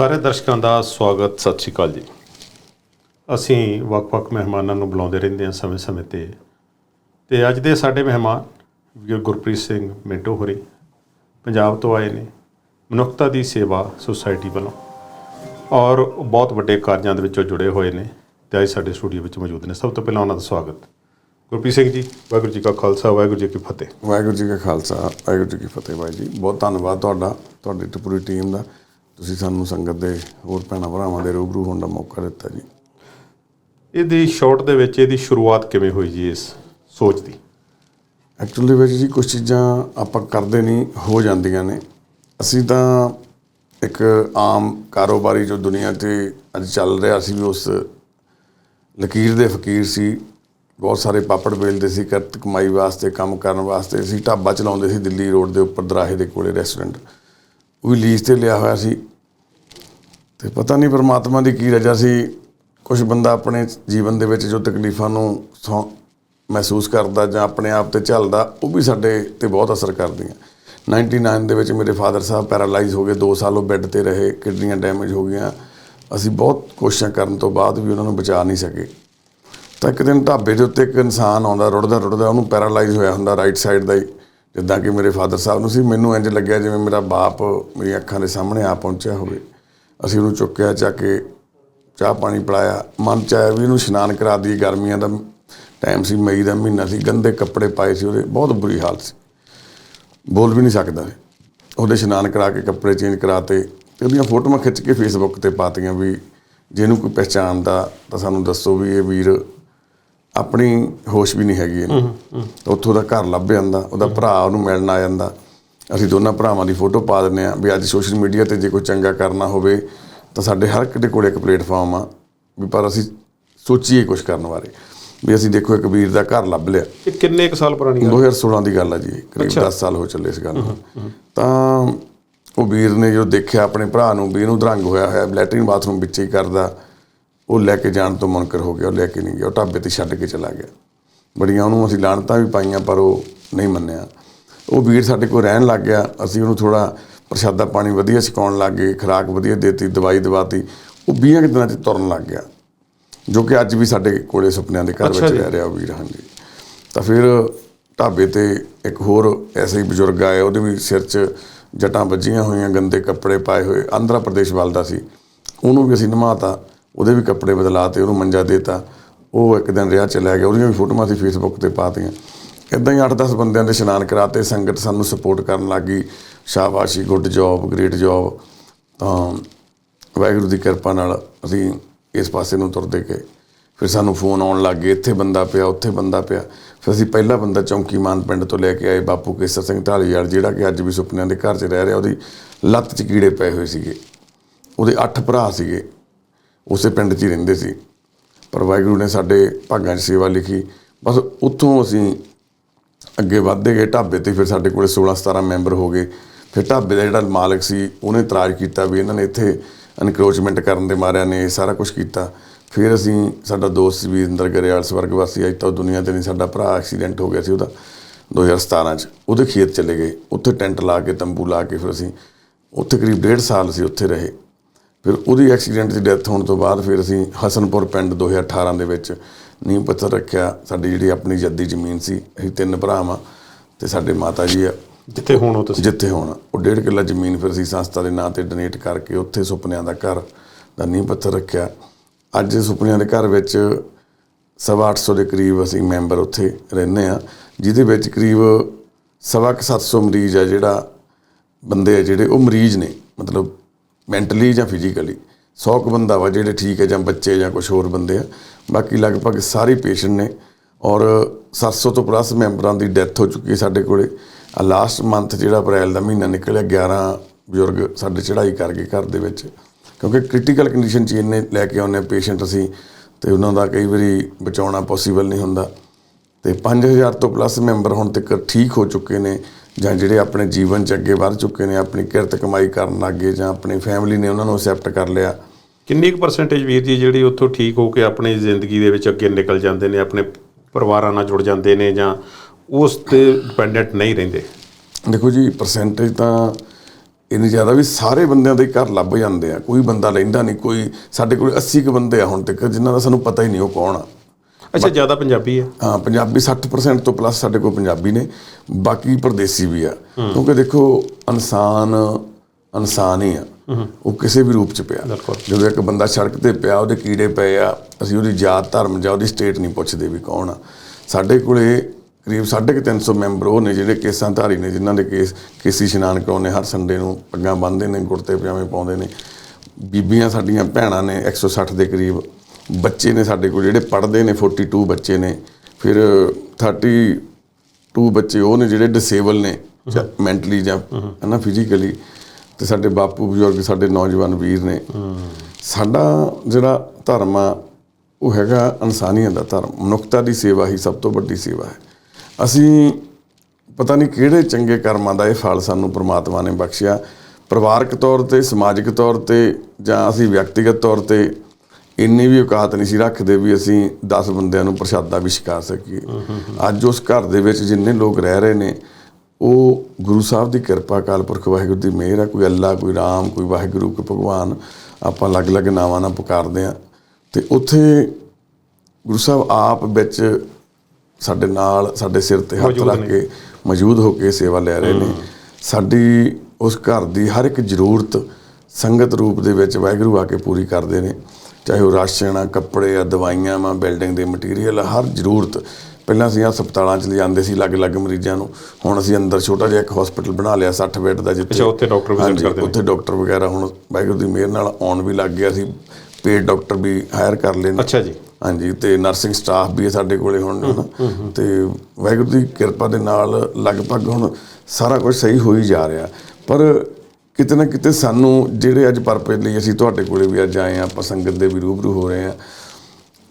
ਸਾਰੇ ਦਰਸ਼ਕਾਂ ਦਾ ਸਵਾਗਤ, ਸਤਿ ਸ਼੍ਰੀ ਅਕਾਲ ਜੀ। ਅਸੀਂ ਵੱਖ-ਵੱਖ ਮਹਿਮਾਨਾਂ ਨੂੰ ਬੁਲਾਉਂਦੇ ਰਹਿੰਦੇ ਹਾਂ ਸਮੇਂ-ਸਮੇਂ ਤੇ। ਤੇ ਅੱਜ ਦੇ ਸਾਡੇ ਮਹਿਮਾਨ ਵੀਰ ਗੁਰਪ੍ਰੀਤ ਸਿੰਘ ਮਿੰਟੋ ਹੋਰੀ, ਪੰਜਾਬ ਤੋਂ ਆਏ ਨੇ, ਮਨੁੱਖਤਾ ਦੀ ਸੇਵਾ ਸੁਸਾਇਟੀ ਵੱਲੋਂ। ਔਰ ਬਹੁਤ ਵੱਡੇ ਕਾਰਜਾਂ ਦੇ ਵਿੱਚੋਂ ਜੁੜੇ ਹੋਏ ਨੇ ਤੇ ਅੱਜ ਸਾਡੇ ਸਟੂਡੀਓ ਵਿੱਚ ਮੌਜੂਦ ਨੇ। ਸਭ ਤੋਂ ਪਹਿਲਾਂ ਉਹਨਾਂ ਦਾ ਸਵਾਗਤ। ਗੁਰਪ੍ਰੀਤ ਸਿੰਘ ਜੀ, ਵਾਹਿਗੁਰੂ ਜੀ ਕਾ ਖਾਲਸਾ, ਵਾਹਿਗੁਰੂ ਜੀ ਕੀ ਫਤਿਹ। ਵਾਹਿਗੁਰੂ ਜੀ ਕਾ ਖਾਲਸਾ, ਵਾਹਿਗੁਰੂ ਜੀ ਕੀ ਫਤਿਹ ਬਾਈ ਜੀ। ਬਹੁਤ ਧੰਨਵਾਦ ਤੁਹਾਡਾ, ਤੁਹਾਡੀ ਪੂਰੀ ਟੀਮ ਦਾ। ਤੁਸੀਂ ਸਾਨੂੰ ਸੰਗਤ ਦੇ ਹੋਰ ਭੈਣਾਂ ਭਰਾਵਾਂ ਦੇ ਰੂਬਰੂ ਹੋਣ ਦਾ ਮੌਕਾ ਦਿੱਤਾ ਜੀ। ਇਹਦੀ ਸ਼ਾਰਟ ਦੇ ਵਿੱਚ ਇਹਦੀ ਸ਼ੁਰੂਆਤ ਕਿਵੇਂ ਹੋਈ ਜੀ ਇਸ ਸੋਚ ਦੀ? ਐਕਚੁਅਲੀ ਵਿੱਚ ਜੀ ਕੁਝ ਚੀਜ਼ਾਂ ਆਪਾਂ ਕਰਦੇ ਨਹੀਂ ਹੋ ਜਾਂਦੀਆਂ ਨੇ। ਅਸੀਂ ਤਾਂ ਇੱਕ ਆਮ ਕਾਰੋਬਾਰੀ ਜੋ ਦੁਨੀਆ ਤੇ ਅੱਜ ਚੱਲ ਰਿਹਾ ਸੀ ਵੀ ਉਸ ਲਕੀਰ ਦੇ ਫਕੀਰ ਸੀ ਬਹੁਤ ਸਾਰੇ ਪਾਪੜ ਵੇਲਦੇ ਸੀ ਕਰਤ ਕਮਾਈ ਵਾਸਤੇ ਕੰਮ ਕਰਨ ਵਾਸਤੇ ਅਸੀਂ ਢਾਬਾ ਚਲਾਉਂਦੇ ਸੀ ਦਿੱਲੀ ਰੋਡ ਦੇ ਉੱਪਰ ਦਰਾਹੇ ਦੇ ਕੋਲੇ ਰੈਸਟੋਰੈਂਟ ਉਹ ਵੀ ਲੀਜ਼ ਤੇ ਲਿਆ ਹੋਇਆ ਸੀ। ਤੇ ਪਤਾ ਨਹੀਂ ਪਰਮਾਤਮਾ ਦੀ ਕੀ ਰਜਾ ਸੀ। ਕੁਝ ਬੰਦਾ ਆਪਣੇ ਜੀਵਨ ਦੇ ਵਿੱਚ ਜੋ ਤਕਲੀਫਾਂ ਨੂੰ ਸੌ- ਮਹਿਸੂਸ ਕਰਦਾ ਜਾਂ ਆਪਣੇ ਆਪ ਤੇ ਝੱਲਦਾ ਉਹ ਵੀ ਸਾਡੇ ਤੇ ਬਹੁਤ ਅਸਰ ਕਰਦੀਆਂ। 99 ਦੇ ਵਿੱਚ ਮੇਰੇ ਫਾਦਰ ਸਾਹਿਬ ਪੈਰਾਲਾਈਜ਼ ਹੋ ਗਏ 2 ਸਾਲ ਉਹ ਬੈੱਡ ਤੇ ਰਹੇ, ਕਿਡਨੀਆਂ ਡੈਮੇਜ ਹੋ ਗਈਆਂ। ਅਸੀਂ ਬਹੁਤ ਕੋਸ਼ਿਸ਼ਾਂ ਕਰਨ ਤੋਂ ਬਾਅਦ ਵੀ ਉਹਨਾਂ ਨੂੰ ਬਚਾ ਨਹੀਂ ਸਕੇ। ਤਾਂ ਇੱਕ ਦਿਨ ਢਾਬੇ ਦੇ ਉੱਤੇ ਇੱਕ ਇਨਸਾਨ ਆਉਂਦਾ, ਰੁੜਦਾ ਰੁੜਦਾ ਉਹਨੂੰ ਪੈਰਾਲਾਈਜ਼ ਹੋਇਆ ਹੁੰਦਾ ਰਾਈਟ ਸਾਈਡ ਦਾ ਹੀ। ਜਿੱਦਾਂ ਕਿ ਮੇਰੇ ਫਾਦਰ ਸਾਹਿਬ ਨੂੰ ਸੀ, ਮੈਨੂੰ ਇੰਜ ਲੱਗਿਆ ਜਿਵੇਂ ਮੇਰਾ ਬਾਪ ਮੇਰੀਆਂ ਅੱਖਾਂ ਦੇ ਸਾਹਮਣੇ ਆ ਪਹੁੰਚਿਆ ਹੋਵੇ। ਅਸੀਂ ਉਹਨੂੰ ਚੁੱਕਿਆ ਚੱਕ ਕੇ ਚਾਹ ਪਾਣੀ ਪਿਲਾਇਆ। ਮਨ ਚ ਆਇਆ ਵੀ ਇਹਨੂੰ ਇਸ਼ਨਾਨ ਕਰਾ ਦਈਏ ਗਰਮੀਆਂ ਦਾ ਟਾਈਮ ਸੀ ਮਈ ਦਾ ਮਹੀਨਾ ਸੀ ਗੰਦੇ ਕੱਪੜੇ ਪਾਏ ਸੀ ਉਹਦੇ ਬਹੁਤ ਬੁਰੀ ਹਾਲਤ ਸੀ। ਬੋਲ ਵੀ ਨਹੀਂ ਸਕਦਾ। ਉਹਦੇ ਇਸ਼ਨਾਨ ਕਰਾ ਕੇ ਕੱਪੜੇ ਚੇਂਜ ਕਰਾਤੇ ਉਹਦੀਆਂ ਫੋਟੋਆਂ ਖਿੱਚ ਕੇ ਫੇਸਬੁੱਕ ਤੇ ਪਾਤੀਆਂ ਵੀ ਜਿਹਨੂੰ ਕੋਈ ਪਹਿਚਾਣਦਾ ਤਾਂ ਸਾਨੂੰ ਦੱਸੋ ਵੀ ਇਹ ਵੀਰ ਆਪਣੀ ਹੋਸ਼ ਵੀ ਨਹੀਂ ਹੈਗੀ ਇਹਨੂੰ। ਉੱਥੋਂ ਦਾ ਘਰ ਲੱਭ ਜਾਂਦਾ ਉਹਦਾ ਭਰਾ ਉਹਨੂੰ ਮਿਲਣ ਆ ਜਾਂਦਾ। ਅਸੀਂ ਦੋਨਾਂ ਭਰਾਵਾਂ ਦੀ ਫੋਟੋ ਪਾ ਦਿੰਦੇ ਆ ਵੀ ਅੱਜ ਸੋਸ਼ਲ ਮੀਡੀਆ ਤੇ ਜੇ ਕੋਈ ਚੰਗਾ ਕਰਨਾ ਹੋਵੇ ਤਾਂ ਸਾਡੇ ਹਰ ਇੱਕ ਦੇ ਕੋਲ ਇੱਕ ਪਲੇਟਫਾਰਮ ਆ ਵੀ ਪਰ ਅਸੀਂ ਸੋਚੀਏ ਕੁਝ ਕਰਨ ਬਾਰੇ। ਵੀ ਅਸੀਂ ਦੇਖੋ ਇੱਕ ਵੀਰ ਦਾ ਘਰ ਲੱਭ ਲਿਆ। ਇਹ ਕਿੰਨੇ ਕੁ ਸਾਲ ਪੁਰਾਣੀ ਗੱਲ? 2016 ਦੀ ਗੱਲ ਆ ਜੀ ਕਰੀਬ 10 ਸਾਲ ਹੋ ਚੱਲੇ ਇਸ ਗੱਲ ਨੂੰ। ਤਾਂ ਉਹ ਵੀਰ ਨੇ ਜੋ ਦੇਖਿਆ ਆਪਣੇ ਭਰਾ ਨੂੰ ਵੀ ਇਹਨੂੰ ਦਰੰਗ ਹੋਇਆ ਹੋਇਆ ਲੈਟਰਿਨ ਬਾਥਰੂਮ ਵਿੱਚ ਹੀ ਕਰਦਾ। ਉਹ ਲੈ ਕੇ ਜਾਣ ਤੋਂ ਮੁਨਕਰ ਹੋ ਗਿਆ ਉਹ ਲੈ ਕੇ ਨਹੀਂ ਗਿਆ ਉਹ ਢਾਬੇ ਤੇ ਛੱਡ ਕੇ ਚਲਾ ਗਿਆ। ਬੜੀਆਂ ਉਹਨੂੰ ਅਸੀਂ ਲਾਣਤਾਂ ਵੀ ਪਾਈਆਂ ਪਰ ਉਹ ਨਹੀਂ ਮੰਨਿਆ। ਉਹ ਵੀਰ ਸਾਡੇ ਕੋਲ ਰਹਿਣ ਲੱਗ ਗਿਆ। ਅਸੀਂ ਉਹਨੂੰ ਥੋੜਾ ਪ੍ਰਸ਼ਾਦਾ ਪਾਣੀ ਵਧੀਆ ਛਕਾਉਣ ਲੱਗ ਗਏ ਖੁਰਾਕ ਵਧੀਆ ਦੇਤੀ ਦਵਾਈ ਦਵਾਤੀ। ਉਹ 20 ਕੁ ਦਿਨਾਂ 'ਚ ਤੁਰਨ ਲੱਗ ਗਿਆ। ਜੋ ਕਿ ਅੱਜ ਵੀ ਸਾਡੇ ਕੋਲੇ ਸੁਪਨਿਆਂ ਦੇ ਘਰ ਵਿੱਚ। ਰਹਿ ਰਿਹਾ ਉਹ ਵੀਰ ਹਾਂਜੀ। ਤਾਂ ਫਿਰ ਢਾਬੇ ਤੇ ਇੱਕ ਹੋਰ ਐਸੇ ਹੀ ਬਜ਼ੁਰਗ ਆਏ। ਉਹਦੇ ਵੀ ਸਿਰ 'ਚ ਜਟਾਂ ਵੱਜੀਆਂ ਹੋਈਆਂ ਗੰਦੇ ਕੱਪੜੇ ਪਾਏ ਹੋਏ। ਆਂਧਰਾ ਪ੍ਰਦੇਸ਼ ਵੱਲ ਦਾ ਸੀ। ਉਹਨੂੰ ਵੀ ਅਸੀਂ ਨਮਾਤਾ। ਉਹਦੇ ਵੀ ਕੱਪੜੇ ਬਦਲਾਤੇ ਉਹਨੂੰ ਮੰਜਾ ਦੇਤਾ। ਉਹ ਇੱਕ ਦਿਨ ਰਿਹਾ ਚਲਾ ਗਿਆ। ਉਹਦੀਆਂ ਵੀ ਫੋਟੋਆਂ ਅਸੀਂ ਫੇਸਬੁੱਕ ਤੇ ਪਾਤੀਆਂ ਇਦਾਂ ਹੀ 8-10 ਬੰਦਿਆਂ ਦੇ ਇਸ਼ਨਾਨ ਕਰਾਤੇ, ਸੰਗਤ ਸਾਨੂੰ ਸਪੋਰਟ ਕਰਨ ਲੱਗੀ। ਸ਼ਾਬਾਸ਼ੀ ਗੁੱਡ ਜੌਬ ਗ੍ਰੇਟ ਜੌਬ ਤਾਂ ਵਾਹਿਗੁਰੂ ਦੀ ਕਿਰਪਾ ਨਾਲ ਅਸੀਂ ਇਸ ਪਾਸੇ ਨੂੰ ਤੁਰਦੇ ਗਏ। ਫਿਰ ਸਾਨੂੰ ਫੋਨ ਆਉਣ ਲੱਗ ਗਏ, ਇੱਥੇ ਬੰਦਾ ਪਿਆ, ਉੱਥੇ ਬੰਦਾ ਪਿਆ। ਫਿਰ ਅਸੀਂ ਪਹਿਲਾ ਬੰਦਾ ਚੌਂਕੀਮਾਨ ਪਿੰਡ ਤੋਂ ਲੈ ਕੇ ਆਏ, ਬਾਪੂ ਕੇਸਰ ਸਿੰਘ ਢਾਲੀਵਾਲ, ਜਿਹੜਾ ਕਿ ਅੱਜ ਵੀ ਸੁਪਨਿਆਂ ਦੇ ਘਰ 'ਚ ਰਹਿ ਰਿਹਾ, ਉਹਦੀ ਲੱਤ 'ਚ ਕੀੜੇ ਪਏ ਹੋਏ ਸੀਗੇ। ਉਹਦੇ 8 ਭਰਾ ਸੀਗੇ, ਉਸੇ ਪਿੰਡ 'ਚ ਹੀ ਰਹਿੰਦੇ ਸੀ। ਪਰ ਵਾਹਿਗੁਰੂ ਨੇ ਸਾਡੇ ਭਾਗਾਂ 'ਚ ਸੇਵਾ ਲਿਖੀ। ਬਸ ਉੱਥੋਂ ਅਸੀਂ ਅੱਗੇ ਵਧਦੇ ਗਏ ਢਾਬੇ ਤੇ ਫਿਰ ਸਾਡੇ ਕੋਲੇ 16 17 ਮੈਂਬਰ ਹੋ ਗਏ। ਫਿਰ ਢਾਬੇ ਦਾ ਜਿਹੜਾ ਮਾਲਕ ਸੀ, ਉਹਨੇ ਇਤਰਾਜ਼ ਕੀਤਾ ਵੀ ਇਹਨਾਂ ਨੇ ਇੱਥੇ ਐਨਕਰੋਚਮੈਂਟ ਕਰਨ ਦੇ ਮਾਰਿਆਂ ਨੇ ਸਾਰਾ ਕੁਝ ਕੀਤਾ। ਫਿਰ ਅਸੀਂ, ਸਾਡਾ ਦੋਸਤ ਵੀ ਇੰਦਰ ਸਵਰਗ ਵਾਸੀ ਅੱਜ ਤਾਂ ਉਹ ਦੁਨੀਆ ਤੇ ਨਹੀਂ, ਸਾਡਾ ਭਰਾ ਐਕਸੀਡੈਂਟ ਹੋ ਗਿਆ ਸੀ ਉਹਦਾ 2017 ਚ। ਉਹਦੇ ਖੇਤ ਚਲੇ ਗਏ। ਉੱਥੇ ਟੈਂਟ ਲਾ ਕੇ, ਤੰਬੂ ਲਾ ਕੇ ਫਿਰ ਅਸੀਂ ਉੱਥੇ ਕਰੀਬ ਡੇਢ ਸਾਲ ਅਸੀਂ ਉੱਥੇ ਰਹੇ। ਫਿਰ ਉਹਦੀ ਐਕਸੀਡੈਂਟ ਦੀ ਡੈਥ ਹੋਣ ਤੋਂ ਬਾਅਦ ਫਿਰ ਅਸੀਂ ਹਸਨਪੁਰ ਪਿੰਡ 2018 ਦੇ ਵਿੱਚ ਨੀਂਹ ਪੱਥਰ ਰੱਖਿਆ ਸਾਡੀ ਜਿਹੜੀ ਆਪਣੀ ਜੱਦੀ ਜ਼ਮੀਨ ਸੀ ਅਸੀਂ ਤਿੰਨ ਭਰਾ ਵਾਂ ਤੇ ਸਾਡੇ ਮਾਤਾ ਜੀ ਆ। ਜਿੱਥੇ ਹੁਣ ਹੋ ਤੁਸੀਂ? ਜਿੱਥੇ ਹੁਣ। ਉਹ ਡੇਢ ਕਿੱਲਾ ਜ਼ਮੀਨ ਫਿਰ ਅਸੀਂ ਸੰਸਥਾ ਦੇ ਨਾਂ ਤੇ ਡੋਨੇਟ ਕਰਕੇ ਉੱਥੇ ਸੁਪਨਿਆਂ ਦਾ ਘਰ ਦਾ ਨੀਂਹ ਪੱਥਰ ਰੱਖਿਆ। ਅੱਜ ਸੁਪਨਿਆਂ ਦੇ ਘਰ ਵਿੱਚ ਸਵਾ 800 ਦੇ ਕਰੀਬ ਅਸੀਂ ਮੈਂਬਰ ਉੱਥੇ ਰਹਿੰਦੇ ਆ ਜਿਹਦੇ ਵਿੱਚ ਕਰੀਬ ਸਵਾ ਕੁ 700 ਮਰੀਜ਼ ਆ ਜਿਹੜਾ ਬੰਦੇ ਆ ਜਿਹੜੇ ਉਹ ਮਰੀਜ਼ ਨੇ ਮਤਲਬ ਮੈਂਟਲੀ ਜਾਂ ਫਿਜ਼ੀਕਲੀ 100 ਕੁ ਬੰਦਾ ਵਾ ਜਿਹੜੇ ਠੀਕ ਹੈ ਜਾਂ ਬੱਚੇ ਜਾਂ ਕੁਝ ਹੋਰ ਬੰਦੇ ਆ ਬਾਕੀ ਲਗਭਗ ਸਾਰੇ ਪੇਸ਼ੈਂਟ ਨੇ ਔਰ 700 ਤੋਂ ਪਲੱਸ ਮੈਂਬਰਾਂ ਦੀ ਡੈਥ ਹੋ ਚੁੱਕੀ ਹੈ ਸਾਡੇ ਕੋਲੇ। ਆ ਲਾਸਟ ਮੰਥ ਜਿਹੜਾ ਅਪ੍ਰੈਲ ਦਾ ਮਹੀਨਾ ਨਿਕਲਿਆ 11 ਬਜ਼ੁਰਗ ਸਾਡੇ ਚੜ੍ਹਾਈ ਕਰ ਗਏ ਘਰ ਦੇ ਵਿੱਚ। ਕਿਉਂਕਿ ਕ੍ਰਿਟੀਕਲ ਕੰਡੀਸ਼ਨ 'ਚ ਇੰਨੇ ਲੈ ਕੇ ਆਉਂਦੇ ਪੇਸ਼ੈਂਟ ਅਸੀਂ ਤੇ ਉਹਨਾਂ ਦਾ ਕਈ ਵਾਰੀ ਬਚਾਉਣਾ ਪੋਸੀਬਲ ਨਹੀਂ ਹੁੰਦਾ। ਤੇ 5000 ਤੋਂ ਪਲੱਸ ਮੈਂਬਰ ਹੁਣ ਤੱਕ ਠੀਕ ਹੋ ਚੁੱਕੇ ਨੇ ਜਾਂ ਜਿਹੜੇ ਆਪਣੇ ਜੀਵਨ 'ਚ ਅੱਗੇ ਵਧ ਚੁੱਕੇ ਨੇ, ਆਪਣੀ ਕਿਰਤ ਕਮਾਈ ਕਰਨ ਲੱਗੇ ਜਾਂ ਆਪਣੀ ਫੈਮਿਲੀ ਨੇ ਉਹਨਾਂ ਨੂੰ ਅਸੈਪਟ ਕਰ ਲਿਆ। ਕਿੰਨੀ ਕੁ ਪਰਸੈਂਟੇਜ ਵੀਰ ਜੀ ਜਿਹੜੀ ਉੱਥੋਂ ਠੀਕ ਹੋ ਕੇ ਆਪਣੀ ਜ਼ਿੰਦਗੀ ਦੇ ਵਿੱਚ ਅੱਗੇ ਨਿਕਲ ਜਾਂਦੇ ਨੇ ਆਪਣੇ ਪਰਿਵਾਰਾਂ ਨਾਲ ਜੁੜ ਜਾਂਦੇ ਨੇ ਜਾਂ ਉਸ ਤੇ ਡਿਪੈਂਡੈਂਟ ਨਹੀਂ ਰਹਿੰਦੇ? ਦੇਖੋ ਜੀ ਪਰਸੈਂਟੇਜ ਤਾਂ ਇੰਨੀ ਜ਼ਿਆਦਾ ਵੀ ਸਾਰੇ ਬੰਦਿਆਂ ਦੇ ਘਰ ਲੱਭ ਜਾਂਦੇ ਆ। ਕੋਈ ਬੰਦਾ ਲੈਂਦਾ ਨਹੀਂ ਕੋਈ ਸਾਡੇ ਕੋਲ 80 ਕੁ ਬੰਦੇ ਆ ਹੁਣ ਤੱਕ ਜਿਨ੍ਹਾਂ ਦਾ ਸਾਨੂੰ ਪਤਾ ਹੀ ਨਹੀਂ ਉਹ ਕੌਣ ਆ। ਅੱਛਾ ਜ਼ਿਆਦਾ ਪੰਜਾਬੀ ਹੈ ਹਾਂ ਪੰਜਾਬੀ 60% ਤੋਂ ਪਲੱਸ ਸਾਡੇ ਕੋਲ ਪੰਜਾਬੀ ਨੇ ਬਾਕੀ ਪਰਦੇਸੀ ਵੀ ਆ। ਕਿਉਂਕਿ ਦੇਖੋ ਇਨਸਾਨ ਇਨਸਾਨ ਹੀ ਆ। ਉਹ ਕਿਸੇ ਵੀ ਰੂਪ ਚ ਪਿਆ। ਜਦੋਂ ਇੱਕ ਬੰਦਾ ਸੜਕ ਤੇ ਪਿਆ ਉਹਦੇ ਕੀੜੇ ਪਏ ਆ ਅਸੀਂ ਉਹਦੀ ਜਾਤ ਧਰਮ ਜਾਂ ਉਹਦੀ ਸਟੇਟ ਨਹੀਂ ਪੁੱਛਦੇ ਵੀ ਕੌਣ ਆ। ਸਾਡੇ ਕੋਲੇ ਕਰੀਬ 350 ਮੈਂਬਰ ਉਹ ਨੇ ਜਿਹੜੇ ਕੇਸਾਂ ਧਾਰੀ ਨੇ ਜਿਨ੍ਹਾਂ ਦੇ ਕੇਸ ਕੇਸੀ ਇਸ਼ਨਾਨ ਕਰਾਉਂਦੇ ਹਰ ਸੰਡੇ ਨੂੰ ਪੱਗਾਂ ਬੰਨ੍ਹਦੇ ਨੇ ਕੁੜਤੇ ਪਜਾਮੇ ਪਾਉਂਦੇ ਨੇ। ਬੀਬੀਆਂ ਸਾਡੀਆਂ ਭੈਣਾਂ ਨੇ 160 ਦੇ ਕਰੀਬ ਬੱਚੇ ਨੇ ਸਾਡੇ ਕੋਲ ਜਿਹੜੇ ਪੜ੍ਹਦੇ ਨੇ 42 ਬੱਚੇ ਨੇ। ਫਿਰ 32 ਬੱਚੇ ਉਹ ਨੇ ਜਿਹੜੇ ਡਿਸੇਬਲ ਨੇ ਮੈਂਟਲੀ ਜਾਂ ਹਨਾ ਫਿਜ਼ੀਕਲੀ ਤੇ ਸਾਡੇ ਬਾਪੂ ਬਜ਼ੁਰਗ, ਸਾਡੇ ਨੌਜਵਾਨ ਵੀਰ ਨੇ। ਸਾਡਾ ਜਿਹੜਾ ਧਰਮ ਆ, ਉਹ ਹੈਗਾ ਇਨਸਾਨੀਅਤ ਦਾ ਧਰਮ। ਮਨੁੱਖਤਾ ਦੀ ਸੇਵਾ ਹੀ ਸਭ ਤੋਂ ਵੱਡੀ ਸੇਵਾ ਹੈ। ਅਸੀਂ ਪਤਾ ਨਹੀਂ ਕਿਹੜੇ ਚੰਗੇ ਕਰਮਾਂ ਦਾ ਇਹ ਫਲ ਸਾਨੂੰ ਪ੍ਰਮਾਤਮਾ ਨੇ ਬਖਸ਼ਿਆ। ਪਰਿਵਾਰਕ ਤੌਰ ਤੇ, ਸਮਾਜਿਕ ਤੌਰ ਤੇ, ਜਾਂ ਅਸੀਂ ਵਿਅਕਤੀਗਤ ਤੌਰ ਤੇ ਇੰਨੀ ਵੀ ਔਕਾਤ ਨਹੀਂ ਸੀ ਰੱਖਦੇ ਵੀ ਅਸੀਂ 10 ਬੰਦਿਆਂ ਨੂੰ ਪ੍ਰਸ਼ਾਦਾ ਵੀ ਛਕਾ ਸਕੀਏ। ਅੱਜ ਉਸ ਘਰ ਦੇ ਵਿੱਚ ਜਿੰਨੇ ਲੋਕ ਰਹਿ ਰਹੇ ਨੇ ਉਹ ਗੁਰੂ ਸਾਹਿਬ ਦੀ ਕਿਰਪਾ ਅਕਾਲ ਪੁਰਖ ਵਾਹਿਗੁਰੂ ਦੀ ਮਿਹਰ ਹੈ ਕੋਈ ਅੱਲਾ ਕੋਈ ਰਾਮ ਕੋਈ ਵਾਹਿਗੁਰੂ ਕੋਈ ਭਗਵਾਨ ਆਪਾਂ ਅਲੱਗ-ਅਲੱਗ ਨਾਵਾਂ ਨਾਲ ਪੁਕਾਰਦੇ ਆ ਤੇ ਉੱਥੇ ਗੁਰੂ ਸਾਹਿਬ ਆਪ ਵਿੱਚ ਸਾਡੇ ਨਾਲ ਸਾਡੇ ਸਿਰ ਤੇ ਹੱਥ ਰੱਖ। ਕੇ ਮੌਜੂਦ ਹੋ ਕੇ ਸੇਵਾ ਲੈ ਰਹੇ ਨੇ। ਸਾਡੀ ਉਸ ਘਰ ਦੀ ਹਰ ਇੱਕ ਜ਼ਰੂਰਤ ਸੰਗਤ ਰੂਪ ਦੇ ਵਿੱਚ ਵਾਹਿਗੁਰੂ ਆ ਕੇ ਪੂਰੀ ਕਰਦੇ ਨੇ। ਚਾਹੇ ਉਹ ਰਾਸ਼ਨ ਆ ਕੱਪੜੇ ਆ ਦਵਾਈਆਂ ਆ ਬਿਲਡਿੰਗ ਦੇ ਮਟੀਰੀਅਲ ਆ ਹਰ ਜ਼ਰੂਰਤ ਪਹਿਲਾਂ ਅਸੀਂ ਹਸਪਤਾਲਾਂ ਚ ਲਿਜਾਂਦੇ ਸੀ ਅਲੱਗ-ਅਲੱਗ ਮਰੀਜ਼ਾਂ ਨੂੰ। ਹੁਣ ਅਸੀਂ ਅੰਦਰ ਛੋਟਾ ਜਿਹਾ ਇੱਕ ਹਸਪੀਟਲ ਬਣਾ ਲਿਆ 60 ਬੈੱਡ ਦਾ ਜਿੱਥੇ ਅੱਛਾ, ਉੱਥੇ ਡਾਕਟਰ ਹਾਂਜੀ, ਕਰਦੇ ਨੇ। ਉੱਥੇ ਡਾਕਟਰ ਵਗੈਰਾ ਹੁਣ ਵਾਹਿਗੁਰੂ ਦੀ ਮਿਹਰ ਨਾਲ ਆਉਣ ਵੀ ਲੱਗ ਗਿਆ ਸੀ। ਪੇਡ ਡਾਕਟਰ ਵੀ ਹਾਇਰ ਕਰ ਲਏ ਨੇ। ਅੱਛਾ ਜੀ। ਹਾਂਜੀ ਤੇ ਨਰਸਿੰਗ ਸਟਾਫ ਵੀ ਸਾਡੇ ਕੋਲੇ ਹੁਣ ਤੇ ਵਾਹਿਗੁਰੂ ਦੀ ਕਿਰਪਾ ਦੇ ਨਾਲ ਲਗਭਗ ਹੁਣ ਸਾਰਾ ਕੁਝ ਸਹੀ ਹੋ ਹੀ ਜਾ ਰਿਹਾ। ਪਰ ਕਿਤੇ ਨਾ ਕਿਤੇ ਸਾਨੂੰ ਜਿਹੜੇ ਅੱਜ ਪਰਪਸ ਲਈ ਅਸੀਂ ਤੁਹਾਡੇ ਕੋਲੇ ਵੀ ਅੱਜ ਆਏ ਆ ਆਪਾਂ ਸੰਗਤ ਦੇ ਵੀ ਰੂਬਰੂ ਹੋ ਰਹੇ ਆ